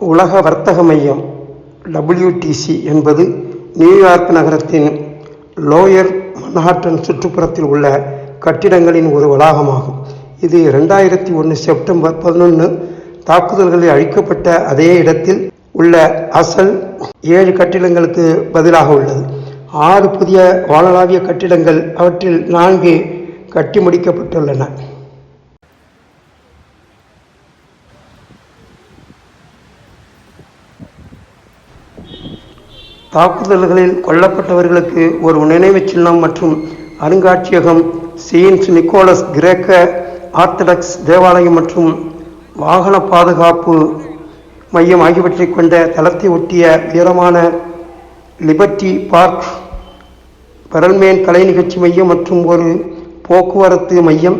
உலக வர்த்தக மையம் டபிள்யூடிசி என்பது நியூயார்க் நகரத்தின் லோயர் மன்ஹாட்டன் சுற்றுப்புறத்தில் உள்ள கட்டிடங்களின் ஒரு வளாகமாகும். இது ரெண்டாயிரத்தி ஒன்று செப்டம்பர் பதினொன்று தாக்குதல்களில் அழிக்கப்பட்ட அதே இடத்தில் உள்ள அசல் ஏழு கட்டிடங்களுக்கு பதிலாக உள்ளது. ஆறு புதிய வானளாவிய கட்டிடங்கள் அவற்றில் நான்கு கட்டி முடிக்கப்பட்டுள்ளன. தாக்குதல்களில் கொல்லப்பட்டவர்களுக்கு ஒரு நினைவுச் சின்னம் மற்றும் அருங்காட்சியகம் செயின்ட் நிக்கோலஸ் கிரேக்க ஆர்த்தடாக்ஸ் தேவாலயம் மற்றும் வாகன பாதுகாப்பு மையம் ஆகியவற்றைக் கொண்ட தளத்தை ஒட்டிய உயரமான லிபர்ட்டி பார்க் பெரல்மேன் கலை நிகழ்ச்சி மையம் மற்றும் ஒரு போக்குவரத்து மையம்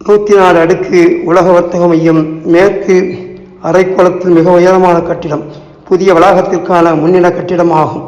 நூற்றி நாலு அடுக்கு உலக வர்த்தக மையம் மேற்கு அரைக்கோளத்தில் மிக உயரமான கட்டிடம் புதிய வளாகத்திற்கான முன்னிட கட்டிடம் ஆகும்